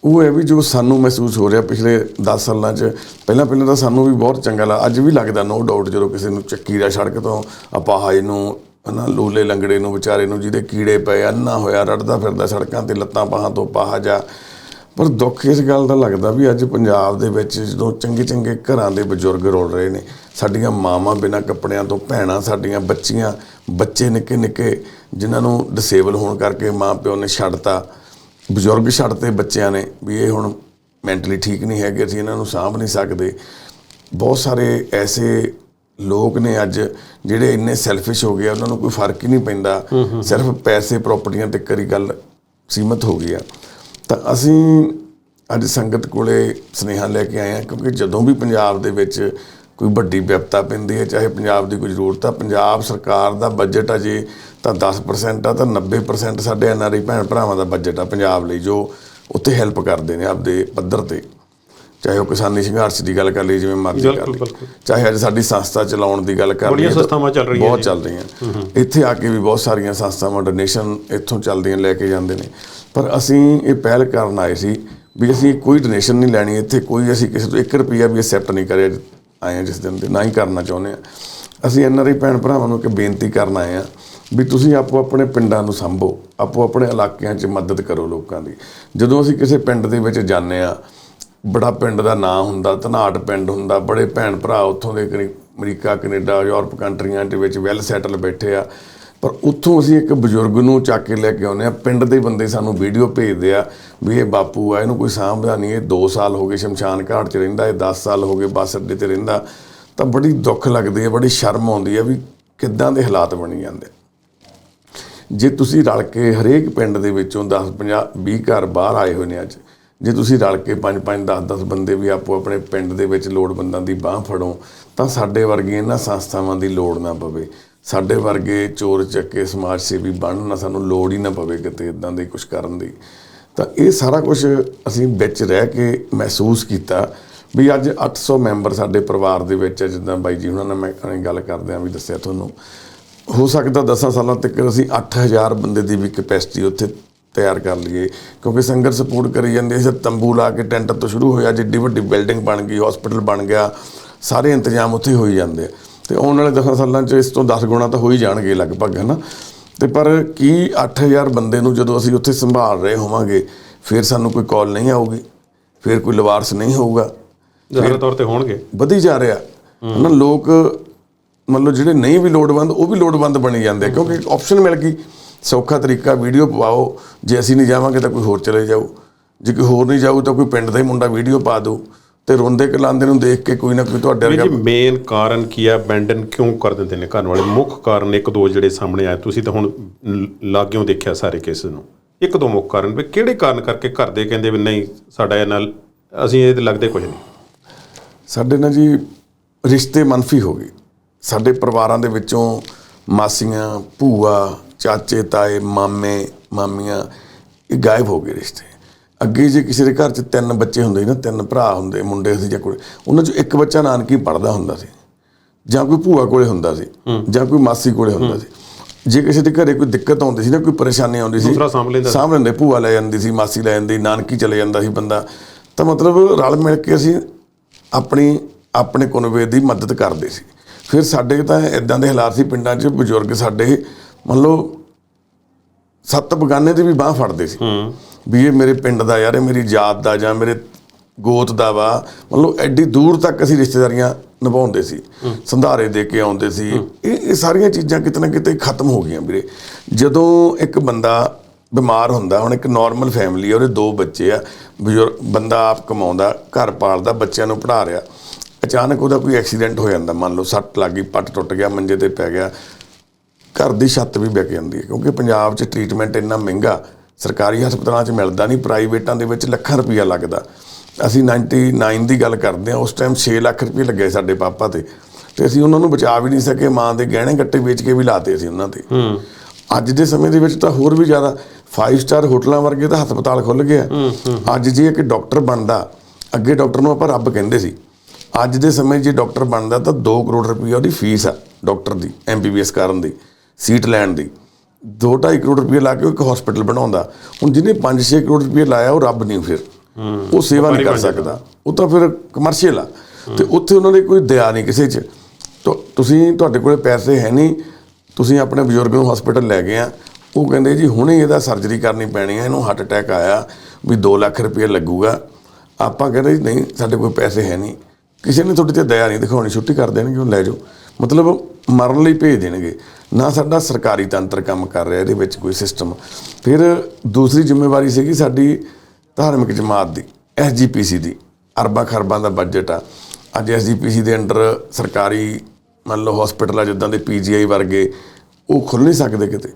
ਉਹ ਹੈ ਵੀ ਜੋ ਸਾਨੂੰ ਮਹਿਸੂਸ ਹੋ ਰਿਹਾ ਪਿਛਲੇ 10 ਸਾਲਾਂ 'ਚ, ਪਹਿਲਾਂ ਪਹਿਲਾਂ ਤਾਂ ਸਾਨੂੰ ਵੀ ਬਹੁਤ ਚੰਗਾ ਲੱਗਾ, ਅੱਜ ਵੀ ਲੱਗਦਾ ਨੋ ਡਾਊਟ ਜਦੋਂ ਕਿਸੇ ਨੂੰ ਚੱਕੀ ਦਾ ਸੜਕ ਤੋਂ ਅਪਾਹਜ ਨੂੰ, ਹਨਾ, ਲੂਲੇ ਲੰਗੜੇ ਨੂੰ, ਵਿਚਾਰੇ ਨੂੰ ਜਿਹਦੇ ਕੀੜੇ ਪਏ, ਅੰਨਾ ਹੋਇਆ, ਰੜਦਾ ਫਿਰਦਾ ਸੜਕਾਂ ਤੇ ਲੱਤਾਂ ਬਾਹਾਂ ਤੋਂ ਪਾਹਾ ਜਾ। ਪਰ ਦੁੱਖ ਇਸ ਗੱਲ ਦਾ ਲੱਗਦਾ ਵੀ ਅੱਜ ਪੰਜਾਬ ਦੇ ਵਿੱਚ ਜਦੋਂ ਚੰਗੇ ਚੰਗੇ ਘਰਾਂ ਦੇ ਬਜ਼ੁਰਗ ਰੋਲ ਰਹੇ ਨੇ, ਸਾਡੀਆਂ ਮਾਵਾਂ ਬਿਨਾਂ ਕੱਪੜਿਆਂ ਤੋਂ, ਭੈਣਾਂ ਸਾਡੀਆਂ ਬੱਚੀਆਂ, ਬੱਚੇ ਨਿੱਕੇ ਨਿੱਕੇ, ਜਿਨ੍ਹਾਂ ਨੂੰ ਡਿਸੇਬਲ ਹੋਣ ਕਰਕੇ ਮਾਂ ਪਿਓ ਨੇ ਛੱਡਤਾ ਬਜ਼ੁਰਗ ਛੱਡਤੇ ਬੱਚਿਆਂ ਨੇ ਵੀ ਇਹ ਹੁਣ ਮੈਂਟਲੀ ਠੀਕ ਨਹੀਂ ਹੈਗੇ ਅਸੀਂ ਇਹਨਾਂ ਨੂੰ ਸਾਂਭ ਨਹੀਂ ਸਕਦੇ। ਬਹੁਤ ਸਾਰੇ ਐਸੇ ਲੋਕ ਨੇ ਅੱਜ ਜਿਹੜੇ ਇੰਨੇ ਸੈਲਫਿਸ਼ ਹੋ ਗਏ ਆ, ਉਹਨਾਂ ਨੂੰ ਕੋਈ ਫ਼ਰਕ ਹੀ ਨਹੀਂ ਪੈਂਦਾ। ਸਿਰਫ ਪੈਸੇ ਪ੍ਰਾਪਰਟੀਆਂ ਤੇ ਕਰੀ ਗੱਲ ਸੀਮਤ ਹੋ ਗਈ ਆ। ਤਾਂ ਅਸੀਂ ਅੱਜ ਸੰਗਤ ਕੋਲੇ ਸੁਨੇਹਾ ਲੈ ਕੇ ਆਏ ਹਾਂ ਕਿਉਂਕਿ ਜਦੋਂ ਵੀ ਪੰਜਾਬ ਦੇ ਵਿੱਚ ਕੋਈ ਵੱਡੀ ਵਿਪਤਾ ਪੈਂਦੀ ਹੈ ਚਾਹੇ ਪੰਜਾਬ ਦੀ ਕੋਈ ਜ਼ਰੂਰਤ ਆ। ਪੰਜਾਬ ਸਰਕਾਰ ਦਾ ਬਜਟ ਅਜੇ ਤਾਂ 10% ਆ ਤਾਂ 90% ਸਾਡੇ ਐਨਆਰਆਈ ਭੈਣ ਭਰਾਵਾਂ ਦਾ ਬਜਟ ਆ ਪੰਜਾਬ ਲਈ ਜੋ ਉੱਥੇ ਹੈਲਪ ਕਰਦੇ ਨੇ ਆਪਦੇ ਪੱਧਰ ਤੇ। ਚਾਹੇ ਉਹ ਕਿਸਾਨੀ ਸੰਘਰਸ਼ ਦੀ ਗੱਲ ਕਰ ਲਈ ਜਿਵੇਂ ਮਰਜ਼ੀ ਕਰ ਲਈ। ਚਾਹੇ ਅੱਜ ਸਾਡੀ ਸੰਸਥਾ ਚਲਾਉਣ ਦੀ ਗੱਲ ਕਰ ਬੜੀਆਂ ਤਾਂ ਸੰਸਥਾਵਾਂ ਚੱਲ ਰਹੀਆਂ ਬਹੁਤ ਜੀ। ਚੱਲ ਰਹੀਆਂ। ਇੱਥੇ ਆ ਕੇ ਵੀ ਬਹੁਤ ਸਾਰੀਆਂ ਸੰਸਥਾਵਾਂ ਡੋਨੇਸ਼ਨ ਇੱਥੋਂ ਚੱਲਦੀਆਂ ਲੈ ਕੇ ਜਾਂਦੇ ਨੇ। ਪਰ ਅਸੀਂ ਇਹ ਪਹਿਲ ਕਰਨ ਆਏ ਸੀ ਵੀ ਅਸੀਂ ਕੋਈ ਡੋਨੇਸ਼ਨ ਨਹੀਂ ਲੈਣੀ ਇੱਥੇ ਕੋਈ ਅਸੀਂ ਕਿਸੇ ਤੋਂ 1 ਰੁਪਿਆ ਵੀ ਐਕਸੈਪਟ ਨਹੀਂ ਕਰਿਆ। ਆਏ ਹਾਂ ਜਿਸ ਦਿਨ 'ਤੇ ਨਾ ਹੀ ਕਰਨਾ ਚਾਹੁੰਦੇ ਆ ਅਸੀਂ ਐਨਆਰਆਈ ਭੈਣ ਭਰਾਵਾਂ ਨੂੰ ਇੱਕ ਬੇਨਤੀ ਕਰਨ ਆਏ ਆ ਵੀ ਤੁਸੀਂ ਆਪੋ ਆਪਣੇ ਪਿੰਡਾਂ ਨੂੰ ਸੰਭੋ, ਆਪੋ ਆਪਣੇ ਇਲਾਕਿਆਂ 'ਚ ਮਦਦ ਕਰੋ ਲੋਕਾਂ ਦੀ। ਜਦੋਂ ਅਸੀਂ ਕਿਸੇ ਪਿੰਡ ਦੇ ਵਿੱਚ ਜਾਂਦੇ ਆ ਬੜਾ ਪਿੰਡ ਦਾ ਨਾਂ ਹੁੰਦਾ ਧਨਾਟ ਪਿੰਡ ਹੁੰਦਾ, ਬੜੇ ਭੈਣ ਭਰਾ ਉੱਥੋਂ ਦੇ ਕਨੀ ਅਮਰੀਕਾ, ਕੈਨੇਡਾ, ਯੂਰਪ ਕੰਟਰੀਆਂ ਦੇ ਵਿੱਚ ਵੈਲ ਸੈਟਲ ਬੈਠੇ ਆ ਪਰ ਉੱਥੋਂ ਅਸੀਂ ਇੱਕ ਬਜ਼ੁਰਗ ਨੂੰ ਚੱਕ ਕੇ ਲੈ ਕੇ ਆਉਂਦੇ ਆ ਪਿੰਡ ਦੇ ਬੰਦੇ ਸਾਨੂੰ ਵੀਡੀਓ ਭੇਜਦੇ ਆ ਵੀ ਇਹ ਬਾਪੂ ਆ, ਇਹਨੂੰ ਕੋਈ ਸਾਂਭਦਾ ਨਹੀਂ, ਇਹ 2 ਸਾਲ ਹੋ ਗਏ ਸ਼ਮਸ਼ਾਨ ਘਾਟ 'ਚ ਰਹਿੰਦਾ, ਇਹ 10 ਸਾਲ ਹੋ ਗਏ ਬੱਸ ਅੱਡੇ ਤੇ ਰਹਿੰਦਾ। ਤਾਂ ਬੜੀ ਦੁੱਖ ਲੱਗਦੀ ਹੈ, ਬੜੀ ਸ਼ਰਮ ਆਉਂਦੀ ਹੈ ਵੀ ਕਿੱਦਾਂ ਦੇ ਹਾਲਾਤ ਬਣੀ ਜਾਂਦੇ। ਜੇ ਤੁਸੀਂ ਰਲ ਕੇ ਹਰੇਕ ਪਿੰਡ ਦੇ ਵਿੱਚੋਂ 10 50 20 ਘਰ ਬਾਹਰ ਆਏ ਹੋਏ ਨੇ ਅੱਜ, ਜੇ ਤੁਸੀਂ ਰਲ ਕੇ 5 5 10 10 ਬੰਦੇ ਵੀ ਆਪੋ ਆਪਣੇ ਪਿੰਡ ਦੇ ਵਿੱਚ ਲੋੜਵੰਦਾਂ ਦੀ ਬਾਹ ਫੜੋ, ਤਾਂ ਸਾਡੇ ਵਰਗੇ ਇਹਨਾਂ ਸੰਸਥਾਵਾਂ ਦੀ ਲੋੜ ਨਾ ਪਵੇ। ਸਾਡੇ ਵਰਗੇ ਚੋਰ ਚੱਕੇ ਸਮਾਜ ਸੇਵੀ ਬਣਨ ਨਾ ਸਾਨੂੰ ਲੋੜ ਹੀ ਨਾ ਪਵੇ ਕਿਤੇ ਇਦਾਂ ਦੇ ਕੁਝ ਕਰਨ ਦੀ। ਤਾਂ ਇਹ ਸਾਰਾ ਕੁਝ ਅਸੀਂ ਵਿੱਚ ਰਹਿ ਕੇ ਮਹਿਸੂਸ ਕੀਤਾ ਵੀ ਅੱਜ 800 ਮੈਂਬਰ ਸਾਡੇ ਪਰਿਵਾਰ ਦੇ ਵਿੱਚ ਹੈ, ਜਿੱਦਾਂ ਬਾਈ ਜੀ ਉਹਨਾਂ ਨਾਲ ਮੈਂ ਗੱਲ ਕਰਦੇ ਆਂ ਵੀ ਦੱਸਿਆ ਤੁਹਾਨੂੰ। ਹੋ ਸਕਦਾ 10 ਸਾਲਾਂ ਤੱਕ ਅਸੀਂ 8000 ਬੰਦੇ ਦੀ ਵੀ ਕੈਪੈਸਿਟੀ ਉੱਥੇ ਤਿਆਰ ਕਰ ਲਈਏ ਕਿਉਂਕਿ ਸੰਗਤ ਸਪੋਰਟ ਕਰੀ ਜਾਂਦੇ ਸੀ ਤੰਬੂ ਲਾ ਕੇ ਟੈਂਟ ਤੋਂ ਸ਼ੁਰੂ ਹੋਇਆ ਜਿੱਡੀ ਵੱਡੀ ਬਿਲਡਿੰਗ ਬਣ ਗਈ ਹਸਪੀਟਲ ਬਣ ਗਿਆ ਸਾਰੇ ਇੰਤਜ਼ਾਮ ਉੱਥੇ ਹੋਈ ਜਾਂਦੇ ਆ। ਤੇ ਆਉਣ ਵਾਲੇ 10 ਸਾਲਾਂ 'ਚ ਇਸ ਤੋਂ 10 ਗੁਣਾ ਤਾਂ ਹੋ ਹੀ ਜਾਣਗੇ ਲਗਭਗ ਹੈ ਨਾ ਤੇ ਪਰ ਕੀ 8000 ਬੰਦੇ ਨੂੰ ਜਦੋਂ ਅਸੀਂ ਉੱਥੇ ਸੰਭਾਲ ਰਹੇ ਹੋਵਾਂਗੇ ਫਿਰ ਸਾਨੂੰ ਕੋਈ ਕਾਲ ਨਹੀਂ ਆਊਗੀ ਫਿਰ ਕੋਈ ਲਵਾਰਸ ਨਹੀਂ ਹੋਊਗਾ। ਜ਼ਾਹਿਰ ਤੌਰ ਤੇ ਹੋਣਗੇ। ਵਧੀ ਜਾ ਰਿਹਾ ਹਨਾ? ਲੋਕ ਮੰਨ ਲਓ ਜਿਹੜੇ ਨਹੀਂ ਵੀ ਲੋੜਵੰਦ ਉਹ ਵੀ ਲੋੜਵੰਦ ਬਣੀ ਜਾਂਦੇ ਕਿਉਂਕਿ ਆਪਸ਼ਨ ਮਿਲ ਗਈ। ਸੌਖਾ ਤਰੀਕਾ ਵੀਡੀਓ ਪਾਓ ਜੇ ਅਸੀਂ ਨਹੀਂ ਜਾਵਾਂਗੇ ਤਾਂ ਕੋਈ ਹੋਰ ਚਲੇ ਜਾਊ। ਜੇ ਕੋਈ ਹੋਰ ਨਹੀਂ ਜਾਊ ਤਾਂ ਕੋਈ ਪਿੰਡ ਦਾ ਹੀ ਮੁੰਡਾ ਵੀਡੀਓ ਪਾ ਦਊ। ਤੇ ਰੋਂਦੇ ਕਲਾਂਦੇ ਨੂੰ ਦੇਖ ਕੇ ਕੋਈ ਨਾ ਕੋਈ ਤੁਹਾਡੇ ਵਰਗਾ ਜੀ ਮੇਨ ਕਾਰਨ ਕੀ ਆ? ਅਬੈਂਡਨ ਕਿਉਂ ਕਰ ਦਿੰਦੇ ਨੇ ਘਰ ਵਾਲੇ? ਮੁੱਖ ਕਾਰਨ ਇੱਕ ਦੋ ਜਿਹੜੇ ਸਾਹਮਣੇ ਆਏ ਤੁਸੀਂ ਤਾਂ ਹੁਣ ਲਾਗਿਓਂ ਦੇਖਿਆ ਸਾਰੇ ਕੇਸ ਨੂੰ। ਇੱਕ ਦੋ ਮੁੱਖ ਕਾਰਨ ਵੀ ਕਿਹੜੇ ਕਾਰਨ ਕਰਕੇ ਘਰ ਦੇ ਕਹਿੰਦੇ ਵੀ ਨਹੀਂ ਸਾਡਾ ਇਹ ਨਾਲ ਅਸੀਂ ਇਹ ਤੇ ਲੱਗਦੇ ਕੁਝ ਨਹੀਂ? ਸਾਡੇ ਨਾਲ ਜੀ ਰਿਸ਼ਤੇ ਮੰਫੀ ਹੋ ਗਏ। ਸਾਡੇ ਪਰਿਵਾਰਾਂ ਦੇ ਵਿੱਚੋਂ ਮਾਸੀਆਂ ਭੂਆ ਚਾਚੇ ਤਾਏ ਮਾਮੇ ਮਾਮੀਆਂ ਇਹ ਗਾਇਬ ਹੋ ਗਏ ਰਿਸ਼ਤੇ। ਅੱਗੇ ਜੇ ਕਿਸੇ ਦੇ ਘਰ 'ਚ ਤਿੰਨ ਬੱਚੇ ਹੁੰਦੇ ਸੀ ਨਾ ਤਿੰਨ ਭਰਾ ਹੁੰਦੇ ਮੁੰਡੇ ਸੀ ਜਾਂ ਕੁੜੀ ਉਹਨਾਂ 'ਚੋਂ ਇੱਕ ਬੱਚਾ ਨਾਨਕੀ ਪੜਦਾ ਹੁੰਦਾ ਸੀ ਜਾਂ ਕੋਈ ਭੂਆ ਕੋਲੇ ਹੁੰਦਾ ਸੀ ਜਾਂ ਕੋਈ ਮਾਸੀ ਕੋਲੇ ਹੁੰਦਾ ਸੀ। ਜੇ ਕਿਸੇ ਦੇ ਘਰੇ ਕੋਈ ਦਿੱਕਤ ਆਉਂਦੀ ਸੀ ਨਾ ਕੋਈ ਪਰੇਸ਼ਾਨੀ ਆਉਂਦੀ ਸੀ ਦੂਸਰਾ ਸਾਂਭ ਲੈਂਦਾ ਸੀ। ਸਾਂਭ ਲੈਂਦੇ ਭੂਆ ਲੈ ਜਾਂਦੀ ਸੀ ਮਾਸੀ ਲੈ ਜਾਂਦੀ ਨਾਨਕੀ ਚਲੇ ਜਾਂਦਾ ਸੀ ਬੰਦਾ। ਤਾਂ ਮਤਲਬ ਰਲ ਮਿਲ ਕੇ ਅਸੀਂ ਆਪਣੀ ਆਪਣੇ ਕੁਨਬੇ ਦੀ ਮਦਦ ਕਰਦੇ ਸੀ। ਫਿਰ ਸਾਡੇ ਤਾਂ ਇਦਾਂ ਦੇ ਹਾਲਾਤ ਸੀ ਪਿੰਡਾਂ 'ਚ ਬਜ਼ੁਰਗ ਸਾਡੇ ਮੰਨ ਲਓ ਸੱਤ ਬਗਾਨੇ ਦੀ ਵੀ ਬਾਹ ਫੜਦੇ ਸੀ। ਵੀ ਇਹ ਮੇਰੇ ਪਿੰਡ ਦਾ ਯਾਰ ਇਹ ਮੇਰੀ ਜਾਤ ਦਾ ਜਾਂ ਮੇਰੇ ਗੋਤ ਦਾ ਵਾ। ਮਤਲਬ ਐਡੀ ਦੂਰ ਤੱਕ ਅਸੀਂ ਰਿਸ਼ਤੇਦਾਰੀਆਂ ਨਿਭਾਉਂਦੇ ਸੀ ਸੰਧਾਰੇ ਦੇ ਕੇ ਆਉਂਦੇ ਸੀ। ਇਹ ਇਹ ਸਾਰੀਆਂ ਚੀਜ਼ਾਂ ਕਿਤੇ ਨਾ ਕਿਤੇ ਖਤਮ ਹੋ ਗਈਆਂ ਵੀਰੇ। ਜਦੋਂ ਇੱਕ ਬੰਦਾ ਬਿਮਾਰ ਹੁੰਦਾ ਹੁਣ ਇੱਕ ਨਾਰਮਲ ਫੈਮਿਲੀ ਆ ਉਹਦੇ ਦੋ ਬੱਚੇ ਆ ਬਜ਼ੁਰਗ ਬੰਦਾ ਆਪ ਕਮਾਉਂਦਾ ਘਰ ਪਾਲਦਾ ਬੱਚਿਆਂ ਨੂੰ ਪੜ੍ਹਾ ਰਿਹਾ। ਅਚਾਨਕ ਉਹਦਾ ਕੋਈ ਐਕਸੀਡੈਂਟ ਹੋ ਜਾਂਦਾ ਮੰਨ ਲਓ ਸੱਟ ਲੱਗ ਗਈ ਪੱਟ ਟੁੱਟ ਗਿਆ ਮੰਜੇ ਤੇ ਪੈ ਗਿਆ। ਘਰ ਦੀ ਛੱਤ ਵੀ ਵਿਕ ਜਾਂਦੀ ਹੈ ਕਿਉਂਕਿ ਪੰਜਾਬ 'ਚ ਟ੍ਰੀਟਮੈਂਟ ਇੰਨਾ ਮਹਿੰਗਾ ਸਰਕਾਰੀ ਹਸਪਤਾਲਾਂ 'ਚ ਮਿਲਦਾ ਨਹੀਂ ਪ੍ਰਾਈਵੇਟਾਂ ਦੇ ਵਿੱਚ ਲੱਖਾਂ ਰੁਪਈਆ ਲੱਗਦਾ। ਅਸੀਂ 99 ਦੀ ਗੱਲ ਕਰਦੇ ਹਾਂ ਉਸ ਟਾਈਮ 6 ਲੱਖ ਰੁਪਏ ਲੱਗੇ ਸਾਡੇ ਪਾਪਾ ਤੇ। ਤੇ ਅਸੀਂ ਉਹਨਾਂ ਨੂੰ ਬਚਾ ਵੀ ਨਹੀਂ ਸਕੇ ਮਾਂ ਦੇ ਗਹਿਣੇ ਗੱਟੇ ਵੇਚ ਕੇ ਵੀ ਲਾਤੇ ਅਸੀਂ ਉਹਨਾਂ ਤੇ। ਅੱਜ ਦੇ ਸਮੇਂ ਦੇ ਵਿੱਚ ਤਾਂ ਹੋਰ ਵੀ ਜ਼ਿਆਦਾ 5 ਸਟਾਰ ਹੋਟਲਾਂ ਵਰਗੇ ਤਾਂ ਹਸਪਤਾਲ ਖੁੱਲ ਗਏ ਆ ਅੱਜ ਜੇ ਇੱਕ ਡਾਕਟਰ ਬਣਦਾ ਅੱਗੇ ਡਾਕਟਰ ਨੂੰ ਆਪਾਂ ਰੱਬ ਕਹਿੰਦੇ ਸੀ। ਅੱਜ ਦੇ ਸਮੇਂ ਜੇ ਡਾਕਟਰ ਬਣਦਾ ਤਾਂ 2 ਕਰੋੜ ਰੁਪਏ ਉਹਦੀ ਫੀਸ ਆ ਡਾਕਟਰ ਦੀ ਐਮਬੀਬੀਐਸ ਕਰਨ ਦੀ ਸੀਟ ਲੈਣ ਦੀ। 2.5 ਕਰੋੜ ਰੁਪਏ ਲਾ ਕੇ ਇੱਕ ਹਸਪੀਟਲ ਬਣਾਉਂਦਾ। ਹੁਣ ਜਿਹਨੇ 5-6 ਕਰੋੜ ਰੁਪਏ ਲਾਇਆ ਉਹ ਰੱਬ ਨਹੀਂ ਫਿਰ। ਉਹ ਸੇਵਾ ਨਹੀਂ ਕਰ ਸਕਦਾ। ਉਹ ਤਾਂ ਫਿਰ ਕਮਰਸ਼ੀਅਲ ਆ। ਤੇ ਉੱਥੇ ਉਹਨਾਂ ਦੀ ਕੋਈ ਦਇਆ ਨਹੀਂ ਕਿਸੇ 'ਚ। ਤੋ ਤੁਸੀਂ ਤੁਹਾਡੇ ਕੋਲੇ ਪੈਸੇ ਹੈ ਨਹੀਂ। ਤੁਸੀਂ ਆਪਣੇ ਬਜ਼ੁਰਗ ਨੂੰ ਹਸਪੀਟਲ ਲੈ ਗਏ ਆ। ਉਹ ਕਹਿੰਦੇ ਜੀ ਹੁਣੇ ਇਹਦਾ ਸਰਜਰੀ ਕਰਨੀ ਪੈਣੀ ਹੈ ਇਹਨੂੰ ਹਾਰਟ ਅਟੈਕ ਆਇਆ ਵੀ 2 ਲੱਖ ਰੁਪਏ ਲੱਗੂਗਾ। ਆਪਾਂ ਕਹਿੰਦੇ ਜੀ ਨਹੀਂ ਸਾਡੇ ਕੋਲ ਪੈਸੇ ਹੈ ਨਹੀਂ। ਕਿਸੇ ਨੇ ਤੁਹਾਡੇ ਤੇ ਦਇਆ ਨਹੀਂ ਦਿਖਾਉਣੀ। ਛੁੱਟੀ ਕਰ ਦੇਣਗੇ ਉਹ ਲੈ ਜਾਓ। ਮਤਲਬ ਮਰਨ ਲਈ ਭੇਜ ਦੇਣਗੇ। ਨਾ ਸਾਡਾ ਸਰਕਾਰੀ ਤੰਤਰ ਕੰਮ ਕਰ ਰਿਹਾ, ਇਹਦੇ ਵਿੱਚ ਕੋਈ ਸਿਸਟਮ ਫਿਰ ਦੂਸਰੀ ਜ਼ਿੰਮੇਵਾਰੀ ਸੀਗੀ ਸਾਡੀ ਧਾਰਮਿਕ ਜਮਾਤ ਦੀ ਐਸਜੀਪੀਸੀ ਦੀ। ਅਰਬਾਂ ਖਰਬਾਂ ਦਾ ਬਜਟ ਆ। ਅੱਜ ਐਸਜੀਪੀਸੀ ਦੇ ਅੰਡਰ ਸਰਕਾਰੀ, ਮੰਨ ਲਓ ਹਸਪੀਟਲ ਆ, ਜਿੱਦਾਂ ਦੇ ਪੀਜੀਆਈ ਵਰਗੇ, ਉਹ ਖੁੱਲ ਨਹੀਂ ਸਕਦੇ ਕਿਤੇ।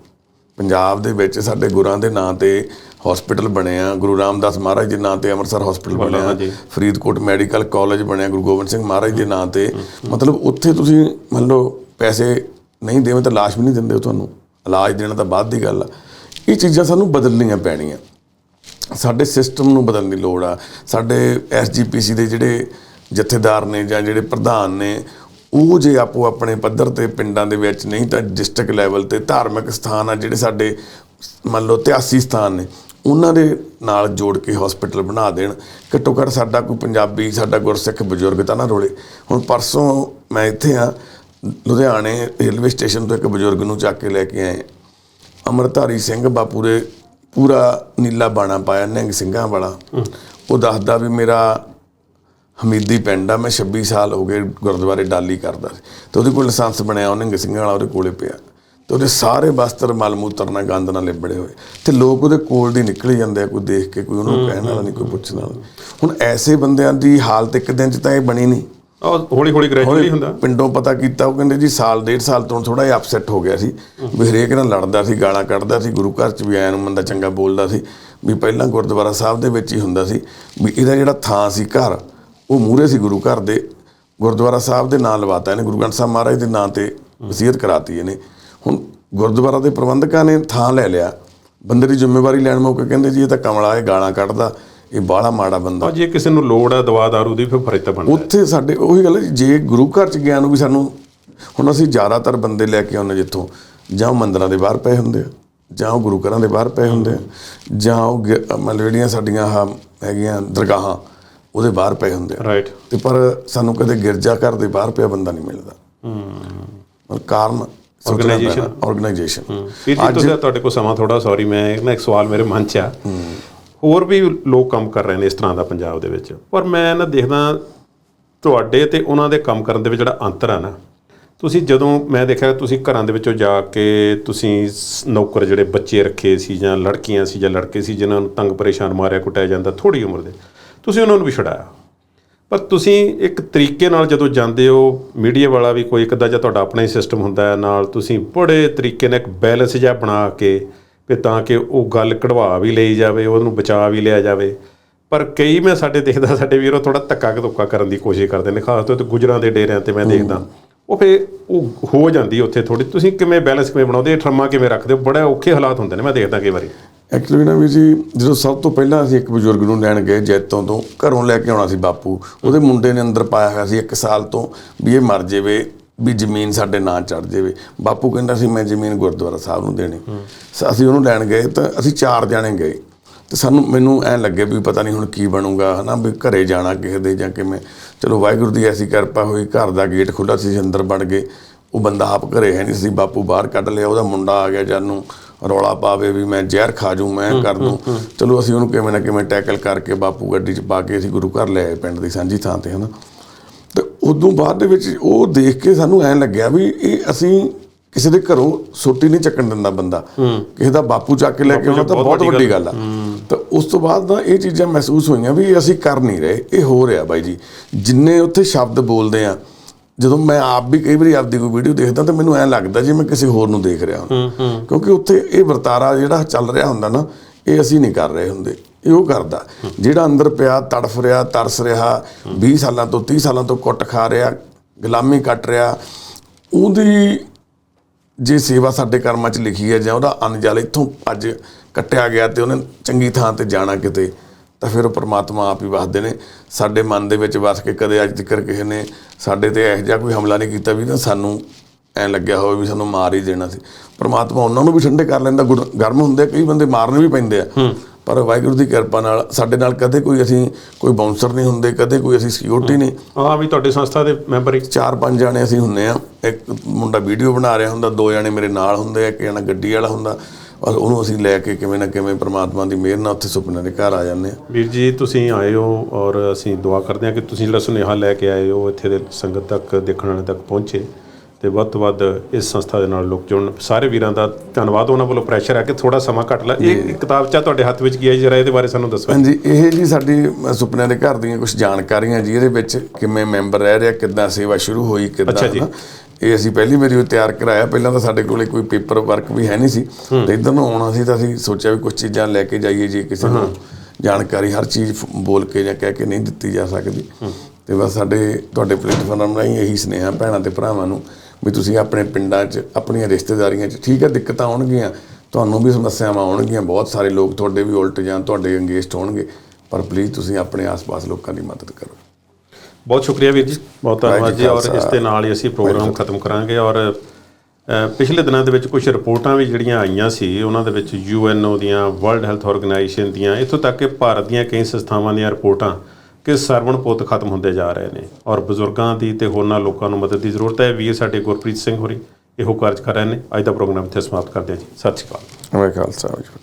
ਪੰਜਾਬ ਦੇ ਵਿੱਚ ਸਾਡੇ ਗੁਰਾਂ ਦੇ ਨਾਂ ਤੇ ਹਸਪੀਟਲ ਬਣੇ ਆ। ਗੁਰੂ ਰਾਮਦਾਸ ਮਹਾਰਾਜ ਦੇ ਨਾਂ ਤੇ ਅੰਮ੍ਰਿਤਸਰ ਹਸਪੀਟਲ ਬਣਿਆ। ਫਰੀਦਕੋਟ ਮੈਡੀਕਲ ਕਾਲਜ ਬਣਿਆ ਗੁਰੂ ਗੋਬਿੰਦ ਸਿੰਘ ਮਹਾਰਾਜ ਦੇ ਨਾਂ ਤੇ। ਮਤਲਬ ਉੱਥੇ ਤੁਸੀਂ ਮੰਨ ਲਓ ਪੈਸੇ ਨਹੀਂ ਦੇਵੇਂ ਤਾਂ ਲਾਸ਼ ਵੀ ਨਹੀਂ ਦਿੰਦੇ ਉਹ ਤੁਹਾਨੂੰ। ਇਲਾਜ ਦੇਣਾ ਤਾਂ ਬਾਅਦ ਦੀ ਗੱਲ ਆ। ਇਹ ਚੀਜ਼ਾਂ ਸਾਨੂੰ ਬਦਲਣੀਆਂ ਪੈਣੀਆਂ। ਸਾਡੇ ਸਿਸਟਮ ਨੂੰ ਬਦਲਣ ਦੀ ਲੋੜ ਆ। ਸਾਡੇ ਐਸਜੀਪੀਸੀ ਦੇ ਜਿਹੜੇ ਜਥੇਦਾਰ ਨੇ ਜਾਂ ਜਿਹੜੇ ਪ੍ਰਧਾਨ ਨੇ ਉਹ ਜੇ ਆਪੋ ਆਪਣੇ ਪੱਧਰ ਤੇ ਪਿੰਡਾਂ ਦੇ ਵਿੱਚ ਨਹੀਂ ਤਾਂ ਡਿਸਟ੍ਰਿਕਟ ਲੈਵਲ ਤੇ ਧਾਰਮਿਕ ਸਥਾਨ ਆ ਜਿਹੜੇ ਸਾਡੇ ਮੰਨ ਲਓ ਇਤਿਹਾਸੀ ਸਥਾਨ ਨੇ। ਉਹਨਾਂ ਦੇ ਨਾਲ ਜੋੜ ਕੇ ਹਸਪੀਟਲ ਬਣਾ ਦੇਣ। ਘੱਟੋ ਘੱਟ ਸਾਡਾ ਕੋਈ ਪੰਜਾਬੀ, ਸਾਡਾ ਗੁਰਸਿੱਖ ਬਜ਼ੁਰਗ ਤਾਂ ਨਾ ਰੋਲੇ। ਹੁਣ ਪਰਸੋਂ ਮੈਂ ਇੱਥੇ ਆ, ਲੁਧਿਆਣੇ ਰੇਲਵੇ ਸਟੇਸ਼ਨ ਤੋਂ ਇੱਕ ਬਜ਼ੁਰਗ ਨੂੰ ਚੱਕ ਕੇ ਲੈ ਕੇ ਆਏ। ਅਮਰਧਾਰੀ ਸਿੰਘ ਬਾਪੂ ਦੇ ਪੂਰਾ ਨੀਲਾ ਬਾਣਾ ਪਾਇਆ, ਨਿਹੰਗ ਸਿੰਘਾਂ ਵਾਲਾ। ਉਹ ਦੱਸਦਾ ਵੀ ਮੇਰਾ ਹਮੀਦੀ ਪਿੰਡ ਆ, ਮੈਂ 26 ਸਾਲ ਹੋ ਗਏ ਗੁਰਦੁਆਰੇ ਡਾਲੀ ਕਰਦਾ ਸੀ। ਤੇ ਉਹਦੇ ਕੋਲ ਲਾਇਸੈਂਸ ਬਣਿਆ, ਉਹ ਨਿਹੰਗ ਸਿੰਘਾਂ ਵਾਲਾ ਉਹਦੇ ਕੋਲੇ ਪਿਆ। ਤੇ ਉਹਦੇ ਸਾਰੇ ਬਸਤਰ ਮਲ ਮੂਤਰ ਨਾਲ ਗੰਦ ਨਾਲ ਲਿਬੜੇ ਹੋਏ। ਤੇ ਲੋਕ ਉਹਦੇ ਕੋਲ ਦੀ ਨਿਕਲ ਜਾਂਦੇ ਆ ਕੋਈ ਦੇਖ ਕੇ ਕੋਈ ਉਹਨੂੰ ਕਹਿਣ ਵਾਲਾ ਨਹੀਂ ਕੋਈ ਪੁੱਛਣ ਵਾਲਾ ਹੁਣ ਐਸੇ ਬੰਦਿਆਂ ਦੀ ਹਾਲਤ ਇੱਕ ਦਿਨ ਚ ਤਾਂ ਇਹ ਬਣੀ ਨਹੀਂ। ਉਹ ਹੌਲੀ ਹੌਲੀ ਗ੍ਰੈਜੂਅਲੀ ਹੁੰਦਾ। ਪਿੰਡੋਂ ਪਤਾ ਕੀਤਾ ਉਹ ਕਹਿੰਦੇ ਜੀ ਸਾਲ ਡੇਢ ਸਾਲ ਤੋਂ ਥੋੜਾ ਜਿਹਾ ਅਪਸੈਟ ਹੋ ਗਿਆ ਸੀ। ਵੀ ਹਰੇਕ ਨਾਲ ਲੜਦਾ ਸੀ ਗਾਲਾਂ ਕੱਢਦਾ ਸੀ ਗੁਰੂ ਘਰ ਚ ਵੀ ਆਇਆ ਨੂੰ ਬੰਦਾ ਚੰਗਾ ਬੋਲਦਾ ਸੀ। ਵੀ ਪਹਿਲਾਂ ਗੁਰਦੁਆਰਾ ਸਾਹਿਬ ਦੇ ਵਿੱਚ ਹੀ ਹੁੰਦਾ ਸੀ। ਵੀ ਇਹਦਾ ਜਿਹੜਾ ਥਾਂ ਸੀ ਘਰ ਉਹ ਮੂਰੇ ਸੀ ਗੁਰੂ ਘਰ ਦੇ। ਗੁਰਦੁਆਰਾ ਸਾਹਿਬ ਦੇ ਨਾਂ ਲਵਾਤਾ ਇਹਨੇ ਗੁਰੂ ਗ੍ਰੰਥ ਸਾਹਿਬ ਮਹਾਰਾਜ ਦੇ ਨਾਂ ਤੇ ਵਸੀਅਤ ਕਰਾਤੀ ਇਹਨੇ। ਹੁਣ ਗੁਰਦੁਆਰਾ ਦੇ ਪ੍ਰਬੰਧਕਾਂ ਨੇ ਥਾਂ ਲੈ ਲਿਆ। ਬੰਦੇ ਦੀ ਜ਼ਿੰਮੇਵਾਰੀ ਲੈਣ ਮੌਕੇ ਕਹਿੰਦੇ ਜੀ ਇਹ ਤਾਂ ਕਮਲਾ ਇਹ ਗਾਲਾਂ ਕੱਢਦਾ ਇਹ ਬਾਹਲਾ ਮਾੜਾ ਬੰਦਾ। ਜੇ ਕਿਸੇ ਨੂੰ ਲੋੜ ਆ ਦਵਾ ਦਾਰੂ ਦੀ ਫਿਰ ਫਰਜ਼ ਤਾਂ ਬਣਦਾ ਉੱਥੇ ਸਾਡੇ ਉਹੀ ਗੱਲ ਹੈ ਜੀ, ਗੁਰੂ ਘਰ ਚ ਗਿਆ ਨੂੰ ਵੀ ਸਾਨੂੰ ਹੁਣ ਅਸੀਂ ਜ਼ਿਆਦਾਤਰ ਬੰਦੇ ਲੈ ਕੇ ਆਉਂਦੇ ਜਿੱਥੋਂ ਜਾਂ ਉਹ ਮੰਦਰਾਂ ਦੇ ਬਾਹਰ ਪਏ ਹੁੰਦੇ ਆ ਜਾਂ ਉਹ ਗੁਰੂ ਘਰਾਂ ਦੇ ਬਾਹਰ ਪਏ ਹੁੰਦੇ ਆ ਜਾਂ ਉਹ ਮਤਲਬ ਜਿਹੜੀਆਂ ਸਾਡੀਆਂ ਹੈਗੀਆਂ ਦਰਗਾਹਾਂ ਉਹਦੇ ਬਾਹਰ ਪਏ ਹੁੰਦੇ ਆ। ਰਾਈਟ ਤੇ ਪਰ ਸਾਨੂੰ ਕਦੇ ਗਿਰਜਾ ਘਰ ਦੇ ਬਾਹਰ ਪਿਆ ਬੰਦਾ ਨਹੀਂ ਮਿਲਦਾ। ਹੂੰ। ਕਾਰਨ Organization? ਆਰਗੇਨਾਈਜੇਸ਼ਨ ਵੀਰ ਜੀ ਤੁਸੀਂ ਤੁਹਾਡੇ ਕੋਲ ਸਮਾਂ ਥੋੜਾ ਸੌਰੀ ਮੈਂ ਨਾ ਇੱਕ ਸਵਾਲ ਮੇਰੇ ਮਨ 'ਚ ਆ। ਹੋਰ ਵੀ ਲੋਕ ਕੰਮ ਕਰ ਰਹੇ ਨੇ ਇਸ ਤਰ੍ਹਾਂ ਦਾ ਪੰਜਾਬ ਦੇ ਵਿੱਚ। ਪਰ ਮੈਂ ਨਾ ਦੇਖਦਾ ਤੁਹਾਡੇ ਤੇ ਉਹਨਾਂ ਦੇ ਕੰਮ ਕਰਨ ਦੇ ਵਿੱਚ ਜਿਹੜਾ ਅੰਤਰ ਆ ਨਾ ਤੁਸੀਂ ਜਦੋਂ ਮੈਂ ਦੇਖਿਆ ਤੁਸੀਂ ਘਰਾਂ ਦੇ ਵਿੱਚੋਂ ਜਾ ਕੇ ਤੁਸੀਂ ਨੌਕਰ ਜਿਹੜੇ ਬੱਚੇ ਰੱਖੇ ਸੀ ਜਾਂ ਲੜਕੀਆਂ ਸੀ ਜਾਂ ਲੜਕੇ ਸੀ ਜਿਨ੍ਹਾਂ ਨੂੰ ਤੰਗ ਪਰੇਸ਼ਾਨ ਮਾਰਿਆ ਕੁੱਟਿਆ ਜਾਂਦਾ ਥੋੜੀ ਉਮਰ ਦੇ ਤੁਸੀਂ ਉਹਨਾਂ ਨੂੰ ਵੀ ਛੁਡਾਇਆ? ਪਰ ਤੁਸੀਂ ਇੱਕ ਤਰੀਕੇ ਨਾਲ ਜਦੋਂ ਜਾਂਦੇ ਹੋ ਮੀਡੀਆ ਵਾਲਾ ਵੀ ਕੋਈ ਇੱਕ ਅੱਧਾ ਜਾਂ ਤੁਹਾਡਾ ਆਪਣਾ ਹੀ ਸਿਸਟਮ ਹੁੰਦਾ ਹੈ ਨਾਲ ਤੁਸੀਂ ਬੜੇ ਤਰੀਕੇ ਨਾਲ ਇੱਕ ਬੈਲੈਂਸ ਜਿਹਾ ਬਣਾ ਕੇ ਵੀ ਤਾਂ ਕਿ ਉਹ ਗੱਲ ਕਢਵਾ ਵੀ ਲਈ ਜਾਵੇ ਉਹਨੂੰ ਬਚਾ ਵੀ ਲਿਆ ਜਾਵੇ। ਪਰ ਕਈ ਮੈਂ ਸਾਡੇ ਦੇਖਦਾ ਸਾਡੇ ਵੀਰੋ ਥੋੜਾ ਧੱਕਾ ਧੁੱਕਾ ਕਰਨ ਦੀ ਕੋਸ਼ਿਸ਼ ਕਰਦੇ ਨੇ ਖਾਸ ਤੌਰ ਤੇ ਗੁਜਰਾਂ ਦੇ ਡੇਰਿਆਂ ਤੇ ਮੈਂ ਦੇਖਦਾ। ਉਹ ਫੇ ਉਹ ਹੋ ਜਾਂਦੀ ਉੱਥੇ ਥੋੜੀ ਤੁਸੀਂ ਕਿਵੇਂ ਬੈਲੈਂਸ ਕਿਵੇਂ ਬਣਾਉਂਦੇ ਇਹ ਠਰਮਾ ਕਿਵੇਂ ਰੱਖਦੇ ਹੋ? ਬੜੇ ਔਖੇ ਹਾਲਾਤ ਹੁੰਦੇ ਨੇ ਮੈਂ ਦੇਖਦਾ ਕਈ ਵਾਰੀ। ਐਕਚੁਅਲੀ ਨਾ ਵੀ ਜੀ, ਜਦੋਂ ਸਭ ਤੋਂ ਪਹਿਲਾਂ ਅਸੀਂ ਇੱਕ ਬਜ਼ੁਰਗ ਨੂੰ ਲੈਣ ਗਏ ਜੈਤੋਂ ਤੋਂ, ਘਰੋਂ ਲੈ ਕੇ ਆਉਣਾ ਸੀ ਬਾਪੂ। ਉਹਦੇ ਮੁੰਡੇ ਨੇ ਅੰਦਰ ਪਾਇਆ ਹੋਇਆ ਸੀ ਇੱਕ ਸਾਲ ਤੋਂ ਵੀ ਇਹ ਮਰ ਜਾਵੇ, ਵੀ ਜ਼ਮੀਨ ਸਾਡੇ ਨਾਂ ਚੜ ਜਾਵੇ। ਬਾਪੂ ਕਹਿੰਦਾ ਸੀ, ਮੈਂ ਜ਼ਮੀਨ ਗੁਰਦੁਆਰਾ ਸਾਹਿਬ ਨੂੰ ਦੇਣੀ। ਅਸੀਂ ਉਹਨੂੰ ਲੈਣ ਗਏ ਤਾਂ ਅਸੀਂ ਚਾਰ ਜਾਣੇ ਗਏ। ਤੇ ਸਾਨੂੰ, ਮੈਨੂੰ ਐਂ ਲੱਗੇ ਵੀ ਪਤਾ ਨਹੀਂ ਹੁਣ ਕੀ ਬਣੂਗਾ, ਹਨਾ, ਵੀ ਘਰੇ ਜਾਣਾ ਕਿਸੇ ਦੇ ਜਾਂ ਕਿਵੇਂ। ਚਲੋ ਵਾਹਿਗੁਰੂ ਦੀ ਐਸੀ ਕਿਰਪਾ ਹੋਈ, ਘਰ ਦਾ ਗੇਟ ਖੁੱਲ੍ਹਾ ਸੀ, ਅਸੀਂ ਅੰਦਰ ਵੜ ਗਏ। ਉਹ ਬੰਦਾ ਆਪ ਘਰੇ ਹੈ ਨਹੀਂ ਸੀ, ਬਾਪੂ ਬਾਹਰ ਕੱਢ ਲਿਆ, ਉਹਦਾ ਮੁੰਡਾ ਆ ਗਿਆ ਜਾਨੂੰ। ਰੌਲਾ ਪਾਵੇ ਵੀ ਮੈਂ ਜ਼ਹਿਰ ਖਾ ਜੂ ਮੈਂ ਕਰ ਦੂੰ। ਚਲੋ ਅਸੀਂ ਉਹਨੂੰ ਕਿਵੇਂ ਨਾ ਕਿਵੇਂ ਟੈਕਲ ਕਰਕੇ ਬਾਪੂ ਗੱਡੀ 'ਚ ਪਾ ਕੇ ਅਸੀਂ ਗੁਰੂ ਘਰ ਲੈ ਆਏ ਪਿੰਡ ਦੀ ਸਾਂਝੀ ਥਾਂ ਤੇ ਹਨਾ। ਤੇ ਉਦੋਂ ਬਾਅਦ ਦੇ ਵਿੱਚ ਉਹ ਦੇਖ ਕੇ ਸਾਨੂੰ ਐਂ ਲੱਗਿਆ ਵੀ ਇਹ ਅਸੀਂ ਕਿਸੇ ਦੇ ਘਰੋਂ ਸੋਟੀ ਨਹੀਂ ਚੱਕਣ ਦਿੰਦਾ ਬੰਦਾ। ਕਿਸੇ ਦਾ ਬਾਪੂ ਚੱਕ ਕੇ ਲੈ ਕੇ ਆਉਂਦਾ ਤਾਂ ਬਹੁਤ ਵੱਡੀ ਗੱਲ। ਆ। ਤਾਂ ਉਸ ਤੋਂ ਬਾਅਦ ਨਾ ਇਹ ਚੀਜ਼ਾਂ ਮਹਿਸੂਸ ਹੋਈਆਂ ਵੀ ਅਸੀਂ ਕਰ ਨਹੀਂ ਰਹੇ ਇਹ ਹੋ ਰਿਹਾ ਬਾਈ ਜੀ। ਜਿੰਨੇ ਉੱਥੇ ਸ਼ਬਦ ਬੋਲਦੇ ਆ ਜਦੋਂ ਮੈਂ ਆਪ ਵੀ ਕਈ ਵਾਰੀ ਆਪਦੀ ਕੋਈ ਵੀਡੀਓ ਦੇਖਦਾ ਤਾਂ ਮੈਨੂੰ ਐਂ ਲੱਗਦਾ ਜਿਵੇਂ ਮੈਂ ਕਿਸੇ ਹੋਰ ਨੂੰ ਦੇਖ ਰਿਹਾ ਹਾਂ। ਕਿਉਂਕਿ ਉੱਥੇ ਇਹ ਵਰਤਾਰਾ ਜਿਹੜਾ ਚੱਲ ਰਿਹਾ ਹੁੰਦਾ ਨਾ ਇਹ ਅਸੀਂ ਨਹੀਂ ਕਰ ਰਹੇ ਹੁੰਦੇ। ਇਹ ਉਹ ਕਰਦਾ। ਜਿਹੜਾ ਅੰਦਰ ਪਿਆ ਤੜਫ ਰਿਹਾ ਤਰਸ ਰਿਹਾ 20 ਸਾਲਾਂ ਤੋਂ 30 ਸਾਲਾਂ ਤੋਂ ਕੁੱਟ ਖਾ ਰਿਹਾ ਗੁਲਾਮੀ ਕੱਟ ਰਿਹਾ ਉਹਦੀ ਜੇ ਸੇਵਾ ਸਾਡੇ ਕਰਮਾਂ 'ਚ ਲਿਖੀ ਹੈ ਜਾਂ ਉਹਦਾ ਅਨਜਲ ਇੱਥੋਂ ਅੱਜ ਕੱਟਿਆ ਗਿਆ ਤੇ ਉਹਨੇ ਚੰਗੀ ਥਾਂ ਤੇ ਜਾਣਾ ਕਿਤੇ ਤਾਂ ਫਿਰ ਉਹ ਪ੍ਰਮਾਤਮਾ ਆਪ ਹੀ ਵਸਦੇ ਨੇ। ਸਾਡੇ ਮਨ ਦੇ ਵਿੱਚ ਵਸ ਕੇ ਕਦੇ ਅੱਜ ਤੱਕ ਕਿਸੇ ਨੇ ਸਾਡੇ ਤੇ ਇਹੋ ਜਿਹਾ ਕੋਈ ਹਮਲਾ ਨਹੀਂ ਕੀਤਾ ਵੀ ਨਾ ਸਾਨੂੰ ਐਂ ਲੱਗਿਆ ਹੋਵੇ ਵੀ ਸਾਨੂੰ ਮਾਰ ਹੀ ਦੇਣਾ ਸੀ। ਪ੍ਰਮਾਤਮਾ ਉਹਨਾਂ ਨੂੰ ਵੀ ਠੰਡੇ ਕਰ ਲੈਂਦਾ। ਗੁਰ- ਗਰਮ ਹੁੰਦੇ ਕਈ ਬੰਦੇ ਮਾਰਨ ਵੀ ਪੈਂਦੇ ਆ। ਪਰ ਵਾਹਿਗੁਰੂ ਦੀ ਕਿਰਪਾ ਨਾਲ ਸਾਡੇ ਨਾਲ ਕਦੇ ਕੋਈ ਅਸੀਂ ਕੋਈ ਬਾਉਂਸਰ ਨਹੀਂ ਹੁੰਦੇ ਕਦੇ ਕੋਈ ਅਸੀਂ ਸਿਕਿਉਰਿਟੀ ਨਹੀਂ। ਹਾਂ। ਵੀ ਤੁਹਾਡੀ ਸੰਸਥਾ ਦੇ ਮੈਂਬਰ ਹੀ ਚਾਰ ਪੰਜ ਜਾਣੇ ਅਸੀਂ ਹੁੰਨੇ ਆ। ਇੱਕ ਮੁੰਡਾ ਵੀਡੀਓ ਬਣਾ ਰਿਹਾ ਹੁੰਦਾ ਦੋ ਜਾਣੇ ਮੇਰੇ ਨਾਲ ਹੁੰਦੇ ਆ ਇੱਕ ਜਣਾ ਗੱਡੀ ਵਾਲਾ ਹੁੰਦਾ। ਬਸ ਉਹਨੂੰ ਅਸੀਂ ਲੈ ਕੇ ਕਿਵੇਂ ਨਾ ਕਿਵੇਂ ਪ੍ਰਮਾਤਮਾ ਦੀ ਮਿਹਰ ਨਾਲ ਉੱਥੇ ਸੁਪਨੇ ਦੇ ਘਰ ਆ ਜਾਂਦੇ ਆ ਵੀਰ ਜੀ ਤੁਸੀਂ ਆਏ ਹੋ ਔਰ ਅਸੀਂ ਦੁਆ ਕਰਦੇ ਹਾਂ ਕਿ ਤੁਸੀਂ ਜਿਹੜਾ ਸੁਨੇਹਾ ਲੈ ਕੇ ਆਏ ਹੋ ਇੱਥੇ ਦੇ ਸੰਗਤ ਤੱਕ ਦੇਖਣ ਵਾਲੇ ਤੱਕ ਪਹੁੰਚੇ ਤੇ ਵੱਧ ਤੋਂ ਵੱਧ ਇਸ ਸੰਸਥਾ ਦੇ ਨਾਲ ਲੋਕ ਜੁੜਨ। ਸਾਰੇ ਵੀਰਾਂ ਦਾ ਧੰਨਵਾਦ ਉਹਨਾਂ ਵੱਲੋਂ ਪ੍ਰੈਸ਼ਰ ਹੈ ਕਿ ਥੋੜਾ ਸਮਾਂ ਘੱਟ ਲੈ। ਇਹ ਕਿਤਾਬ ਚਾ ਤੁਹਾਡੇ ਹੱਥ ਵਿੱਚ ਕੀ ਹੈ ਜਰਾ ਇਹਦੇ ਬਾਰੇ ਸਾਨੂੰ ਦੱਸੋ। ਹਾਂਜੀ ਇਹ ਜੀ ਸਾਡੀ ਸੁਪਨਿਆਂ ਦੇ ਘਰ ਦੀਆਂ ਕੁਝ ਜਾਣਕਾਰੀਆਂ ਜੀ ਇਹਦੇ ਵਿੱਚ ਕਿਵੇਂ ਮੈਂਬਰ ਰਹਿ ਰਿਹਾ ਕਿੱਦਾਂ ਸੇਵਾ ਸ਼ੁਰੂ ਹੋਈ ਅੱਛਾ ਕਿੱਦਾਂ। ਇਹ ਅਸੀਂ ਪਹਿਲੀ ਵਾਰੀ ਉਹ ਤਿਆਰ ਕਰਾਇਆ। ਪਹਿਲਾਂ ਤਾਂ ਸਾਡੇ ਕੋਲੇ ਕੋਈ ਪੇਪਰ ਵਰਕ ਵੀ ਹੈ ਨਹੀਂ ਸੀ। ਤੇ ਇਧਰ ਨੂੰ ਆਉਣਾ ਸੀ ਤਾਂ ਅਸੀਂ ਸੋਚਿਆ ਵੀ ਕੁਝ ਚੀਜ਼ਾਂ ਲੈ ਕੇ ਜਾਈਏ ਜੇ ਕਿਸੇ ਨੂੰ ਜਾਣਕਾਰੀ ਹਰ ਚੀਜ਼ ਫ- ਬੋਲ ਕੇ ਜਾਂ ਕਹਿ ਕੇ ਨਹੀਂ ਦਿੱਤੀ ਜਾ ਸਕਦੀ। ਤੇ ਬਸ ਸਾਡੇ, ਤੁਹਾਡੇ ਪਲੇਟਫਾਰਮ ਰਾਹੀਂ ਇਹੀ ਸੁਨੇਹਾ ਭੈਣਾਂ ਤੇ ਭਰਾਵਾਂ ਨੂੰ ਵੀ ਤੁਸੀਂ ਆਪਣੇ ਪਿੰਡਾਂ 'ਚ, ਆਪਣੀਆਂ ਰਿਸ਼ਤੇਦਾਰੀਆਂ 'ਚ ਠੀਕ ਹੈ, ਦਿੱਕਤਾਂ ਆਉਣਗੀਆਂ, ਤੁਹਾਨੂੰ ਵੀ ਸਮੱਸਿਆਵਾਂ ਆਉਣਗੀਆਂ, ਬਹੁਤ ਸਾਰੇ ਲੋਕ ਤੁਹਾਡੇ ਵੀ ਉਲਟ ਜਾਂ ਤੁਹਾਡੇ ਅੰਗੇਜਡ ਹੋਣਗੇ। ਪਰ ਪਲੀਜ਼ ਤੁਸੀਂ ਆਪਣੇ ਆਸ-ਪਾਸ ਲੋਕਾਂ ਦੀ ਮਦਦ ਕਰੋ। ਬਹੁਤ ਸ਼ੁਕਰੀਆ ਵੀਰ ਜੀ। ਬਹੁਤ ਧੰਨਵਾਦ ਜੀ ਔਰ। ਇਸ ਦੇ ਨਾਲ ਹੀ ਅਸੀਂ ਪ੍ਰੋਗਰਾਮ ਖਤਮ ਕਰਾਂਗੇ ਔਰ ਪਿਛਲੇ ਦਿਨਾਂ ਦੇ ਵਿੱਚ ਕੁਝ ਰਿਪੋਰਟਾਂ ਵੀ ਜਿਹੜੀਆਂ ਆਈਆਂ ਸੀ ਉਹਨਾਂ ਦੇ ਵਿੱਚ ਯੂਐਨਓ ਦੀਆਂ ਵਰਲਡ ਹੈਲਥ ਆਰਗੇਨਾਈਜੇਸ਼ਨ ਦੀਆਂ ਇੱਥੋਂ ਤੱਕ ਕਿ ਭਾਰਤ ਦੀਆਂ ਕਈ ਸੰਸਥਾਵਾਂ ਦੀਆਂ ਰਿਪੋਰਟਾਂ ਕਿ ਸਰਵਣ ਪੁੱਤ ਖਤਮ ਹੁੰਦੇ ਜਾ ਰਹੇ ਨੇ। ਔਰ ਬਜ਼ੁਰਗਾਂ ਦੀ ਤੇ ਹੋਰਨਾਂ ਲੋਕਾਂ ਨੂੰ ਮਦਦ ਦੀ ਜ਼ਰੂਰਤ ਹੈ। ਵੀਰ ਸਾਡੇ ਗੁਰਪ੍ਰੀਤ ਸਿੰਘ ਹੋਰੀ ਇਹੋ ਕਾਰਜ ਕਰ ਰਹੇ ਨੇ। ਅੱਜ ਦਾ ਪ੍ਰੋਗਰਾਮ ਇੱਥੇ ਸਮਾਪਤ ਕਰਦੇ ਹਾਂ ਜੀ। ਸਤਿ ਸ਼੍ਰੀ ਅਕਾਲ। ਵਾਹਿਗੁਰੂ ਵਾਹਿਗੁਰੂ ਜੀ